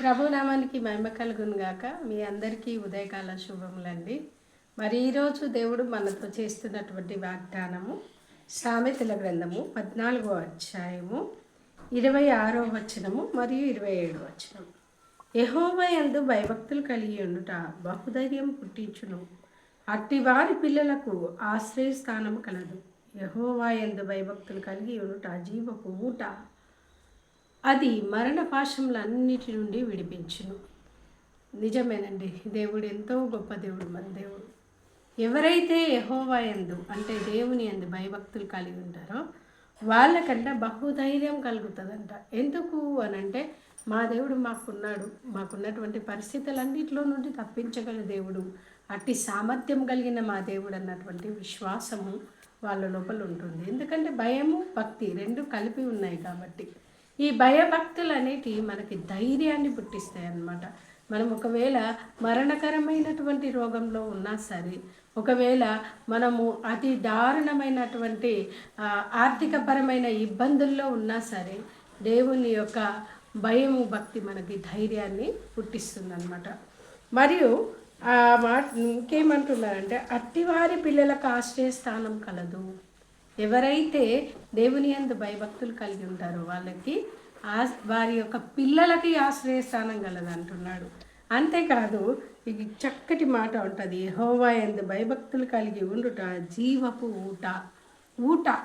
ప్రభునామానికి మహిమ కలుగును గాక. మీ అందరికీ ఉదయకాల శుభములండి. మరి ఈరోజు దేవుడు మనతో చేస్తున్నటువంటి వాగ్దానము సామెతల గ్రంథము పద్నాలుగో అధ్యాయము ఇరవై ఆరో వచనము మరియు ఇరవై ఏడు వచనం యహోవ యందు భయభక్తులు కలిగి ఉండుట బహుధైర్యం పుట్టించును. అట్టి వారి పిల్లలకు ఆశ్రయస్థానము కలదు. యహోవా యందు భయభక్తులు కలిగి ఉండుట జీవపు ఊట. అది మరణ పాశములన్నిటి నుండి విడిపించును. నిజమేనండి. దేవుడు ఎంతో గొప్ప దేవుడు మన దేవుడు. ఎవరైతే యహోవా ఎందు అంటే దేవుని ఎందు భయభక్తులు కలిగి ఉంటారో వాళ్ళకంట బహుధైర్యం కలుగుతుందంట. ఎందుకు అని అంటే మా దేవుడు మాకున్నాడు. మాకున్నటువంటి పరిస్థితులన్నింటిలో నుండి తప్పించగల దేవుడు. అట్టి సామర్థ్యం కలిగిన మా దేవుడు అన్నటువంటి విశ్వాసము వాళ్ళ లోపల ఉంటుంది. ఎందుకంటే భయము భక్తి రెండు కలిపి ఉన్నాయి కాబట్టి. ఈ భయభక్తులు అనేటివి మనకి ధైర్యాన్ని పుట్టిస్తాయి అన్నమాట మనం ఒకవేళ మరణకరమైనటువంటి రోగంలో ఉన్నా సరే ఒకవేళ మనము అతి దారుణమైనటువంటి ఆర్థికపరమైన ఇబ్బందుల్లో ఉన్నా సరే దేవుని యొక్క భయము భక్తి మనకి ధైర్యాన్ని పుట్టిస్తుంది మరియు ఇంకేమంటున్నారంటే అట్టివారి పిల్లలకు ఆశ్రయస్థానం కలదు. ఎవరైతే దేవుని యందు భయభక్తులు కలిగి ఉంటారో వాళ్ళకి ఆ వారి యొక్క పిల్లలకి ఆశ్రయస్థానం కలదు అంటున్నాడు. అంతేకాదు ఇది చక్కటి మాట ఉంటుంది హోవా ఎందు భయభక్తులు కలిగి ఉండుట జీవపు ఊట. ఊట.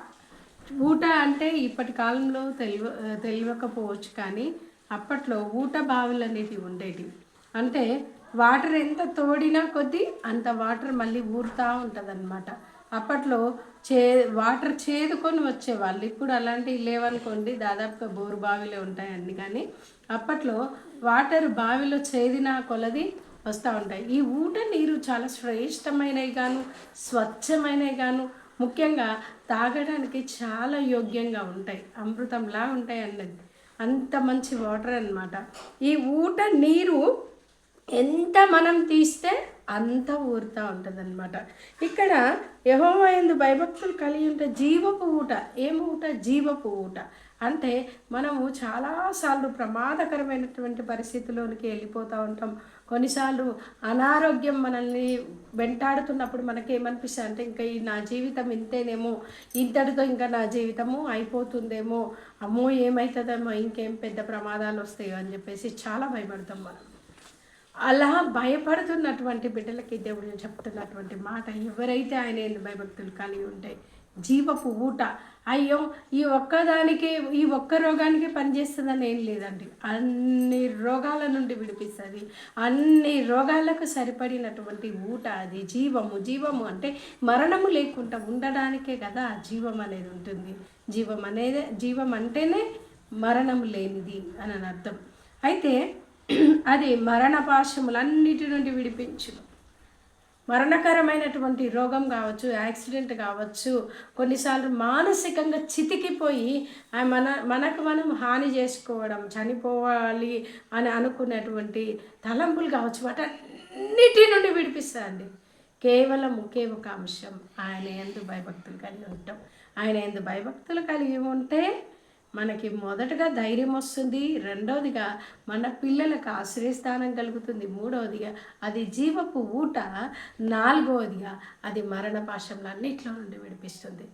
ఊట అంటే ఇప్పటి కాలంలో తెలివ తెలియకపోవచ్చు కానీ అప్పట్లో ఊట బావులు అనేటివి ఉండేటివి. అంటే వాటర్ ఎంత తోడినా కొద్దీ అంత వాటర్ మళ్ళీ ఊరుతూ ఉంటుంది అప్పట్లో చే వాటర్ చేదుకొని వచ్చేవాళ్ళు. ఇప్పుడు అలాంటివి లేవనుకోండి దాదాపుగా బోరు బావిలే ఉంటాయండి కానీ అప్పట్లో వాటర్ బావిలో చేదిన కొలది వస్తూ ఉంటాయి. ఈ ఊట నీరు చాలా శ్రేష్టమైనవి గాను స్వచ్ఛమైనవి గాను ముఖ్యంగా తాగడానికి చాలా యోగ్యంగా ఉంటాయి. అమృతంలా ఉంటాయి అన్నది. అంత మంచి వాటర్ అన్నమాట. ఈ ఊట నీరు ఎంత మనం తీస్తే అంతా ఊరుతూ ఉంటుంది అనమాట ఇక్కడ యహోవయందు భయభక్తులు కలిగి ఉంటే జీవపు ఊట ఏం ఊట? జీవపు ఊట. అంటే మనము చాలాసార్లు ప్రమాదకరమైనటువంటి పరిస్థితిలోనికి వెళ్ళిపోతూ ఉంటాం. కొన్నిసార్లు అనారోగ్యం మనల్ని వెంటాడుతున్నప్పుడు మనకేమనిపిస్తుంది అంటే ఇంకా ఈ నా జీవితం ఇంతేనేమో ఇంతటితో ఇంకా నా జీవితము అయిపోతుందేమో అమ్మో ఏమవుతుందేమో ఇంకేం పెద్ద ప్రమాదాలు వస్తాయో అని చెప్పేసి చాలా భయపడతాం మనం. అలా భయపడుతున్నటువంటి బిడ్డలకి దేవుడు చెప్తున్నటువంటి మాట ఎవరైతే ఆయన ఎందు భయభక్తులు కలిగి ఉంటాయి జీవపు ఊట. అయ్యో ఈ ఒక్కదానికి ఈ ఒక్క రోగానికి పనిచేస్తుందని ఏం లేదండి. అన్ని రోగాల నుండి విడిపిస్తుంది. అన్ని రోగాలకు సరిపడినటువంటి ఊట అది. జీవము జీవము అంటే మరణము లేకుండా ఉండడానికే కదా జీవం అనేది ఉంటుంది. జీవం అనేది జీవం అంటేనే మరణం లేనిది అని అర్థం. అయితే అది మరణ పాశములన్నిటి నుండి విడిపించును. మరణకరమైనటువంటి రోగం కావచ్చు యాక్సిడెంట్ కావచ్చు కొన్నిసార్లు మానసికంగా చితికిపోయి మన మనకు మనం హాని చేసుకోవడం చనిపోవాలి అని అనుకున్నటువంటి తలంపులు కావచ్చు వాటన్నిటి నుండి విడిపిస్తారండి. కేవలం ఒకే ఒక అంశం ఆయన ఎందు భయభక్తులు కలిగి ఉంటాం. ఆయన ఎందు భయభక్తులు కలిగి ఉంటే మనకి మొదటగా ధైర్యం వస్తుంది రెండవదిగా మన పిల్లలకు ఆశ్రయస్థానం కలుగుతుంది మూడవదిగా అది జీవపు ఊట నాలుగవదిగా అది మరణ పాశంలో అన్నిట్లో నుండి విడిపిస్తుంది.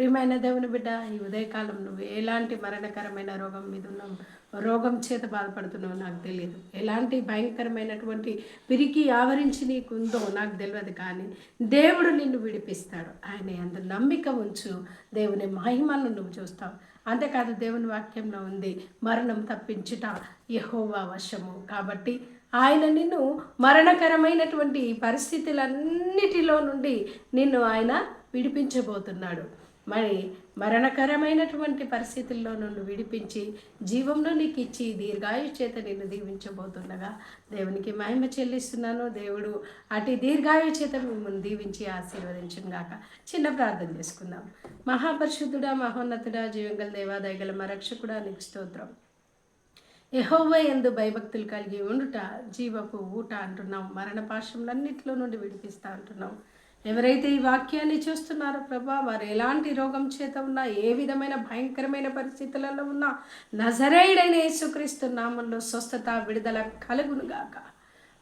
ప్రియమైన దేవుని బిడ్డ ఈ ఉదయకాలం నువ్వు ఎలాంటి మరణకరమైన రోగం మీద ఉన్నావు? రోగం చేత బాధపడుతున్నావు నాకు తెలియదు ఎలాంటి భయంకరమైనటువంటి పిరికి ఆవరించి నీకు ఉందో నాకు తెలియదు కానీ దేవుడు నిన్ను విడిపిస్తాడు. ఆయన అంత నమ్మిక ఉంచు. దేవుని మహిమను నువ్వు చూస్తావు. అంతేకాదు దేవుని వాక్యంలో ఉంది మరణం తప్పించుట యహోవా వశము. కాబట్టి ఆయన నిన్ను మరణకరమైనటువంటి పరిస్థితులన్నిటిలో నుండి నిన్ను ఆయన విడిపించబోతున్నాడు. మరి మరణకరమైనటువంటి పరిస్థితుల్లో నుండి విడిపించి జీవంలో నీకు ఇచ్చి దీర్ఘాయు చేత నిన్ను దీవించబోతుండగా దేవునికి మహిమ చెల్లిస్తున్నాను. దేవుడు అటు దీర్ఘాయు చేత మిమ్మల్ని దీవించి ఆశీర్వదించును గాక చిన్న ప్రార్థన చేసుకుందాం. మహాపరిశుద్ధుడా మహోన్నతుడా జీవంగల దేవాదయగల మరక్షకుడా నీకు స్తోత్రం. యహోవ ఎందు భయభక్తులు కలిగి ఉండుట జీవపు ఊట అంటున్నాం. మరణ పాశములన్నిటిలో నుండి విడిపిస్తా అంటున్నాం. ఎవరైతే ఈ వాక్యాన్ని చూస్తున్నారో ప్రభా వారు ఎలాంటి రోగం చేత ఉన్నా ఏ విధమైన భయంకరమైన పరిస్థితులలో ఉన్నా నజరేయుడైన యేసుక్రీస్తు నామంలో స్వస్థత విడుదల కలుగునుగాక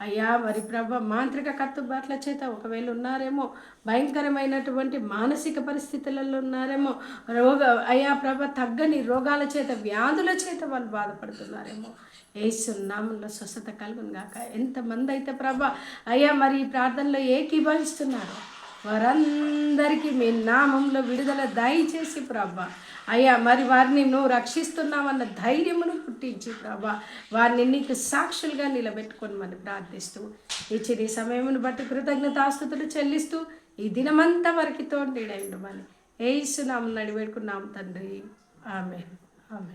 అయ్యా మరి ప్రభ మాంత్రిక కత్తుబాట్ల చేత ఒకవేళ ఉన్నారేమో భయంకరమైనటువంటి మానసిక పరిస్థితులలో ఉన్నారేమో రోగ అయ్యా ప్రభ తగ్గని రోగాల చేత వ్యాధుల చేత వాళ్ళు బాధపడుతున్నారేమో. ఏసు నామంలో స్వస్థత కలుగును గాక ఎంతమంది అయితే ప్రభ అయ్యా మరి ఈ ప్రార్థనలో ఏకీభవిస్తున్నారు వారందరికీ మీ నామంలో విడుదల దయచేసి ప్రభా. అయ్యా మరి వారిని నువ్వు రక్షిస్తున్నావన్న ధైర్యమును పుట్టించి ప్రభా. వారిని నీకు సాక్షులుగా నిలబెట్టుకొని మనం ప్రార్థిస్తూ ఇచ్చిన ఈ సమయమును బట్టి కృతజ్ఞతాస్తుతులు చెల్లిస్తూ ఈ దినమంతా వరకు తోడు ఉండమని ఏసునామం నడిపెట్టుకున్నాం తండ్రి. ఆమె ఆమె